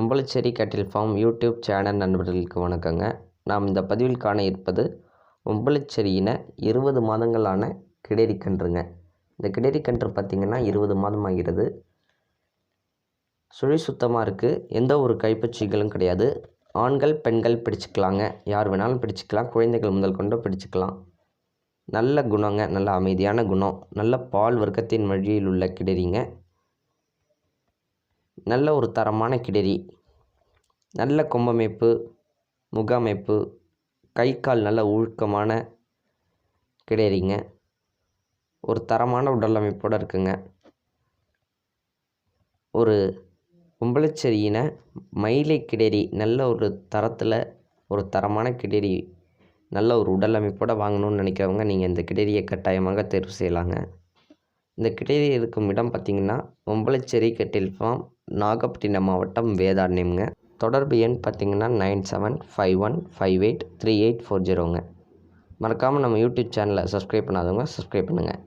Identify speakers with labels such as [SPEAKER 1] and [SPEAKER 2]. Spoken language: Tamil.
[SPEAKER 1] ஒம்பளச்சேரி கேட்டில் ஃபார்ம் யூடியூப் சேனல் நண்பர்களுக்கு வணக்கங்க. நாம் இந்த பதிவில் காண இருப்பது பொம்பளச்சேரியின இருபது மாதங்களான கிடேரி கன்றுங்க இந்த கிடேரி கன்று பார்த்திங்கன்னா இருபது மாதம் ஆகிறது. சுழி சுத்தமாக இருக்குது எந்த ஒரு கைப்பூச்சிகளும் கிடையாது. ஆண்கள் பெண்கள் பிடிச்சிக்கலாங்க. யார் வேணாலும் பிடிச்சிக்கலாம். குழந்தைகள் முதல் கொண்டு பிடிச்சிக்கலாம். நல்ல குணங்க. நல்ல அமைதியான குணம். நல்ல பால் வர்க்கத்தின் வழியில் உள்ள கிடரிங்க. நல்ல ஒரு தரமான கிடரி நல்ல கொம்பமைப்பு முக அமைப்பு கை கால் நல்ல ஒழுக்கமான கிடரிங்க. ஒரு தரமான உடல் அமைப்போடு இருக்குங்க. ஒரு பொம்பளச்செரியின மயிலை கிடேரி நல்ல ஒரு தரத்தில் ஒரு தரமான கிடேரி நல்ல ஒரு உடல் அமைப்போடு வாங்கணும்னு நினைக்கிறவங்க நீங்கள் இந்த கிடேரியை கட்டாயமாக தேர்வு செய்யலாங்க. இந்த கிடேரி இருக்கும் இடம் பார்த்திங்கன்னா பொம்பளச்சேரி கெட்டில் ஃபார்ம் நாகப்பட்டினம் மாவட்டம் வேதாரண்யம்ங்க. தொடர்பு எண் பார்த்திங்கன்னா nine seven five one five eight three eight four ஜீரோங்க மறக்காமல் நம்ம யூடியூப் சேனலை சப்ஸ்கிரைப் பண்ணாதவங்க சப்ஸ்கிரைப் பண்ணுங்கள்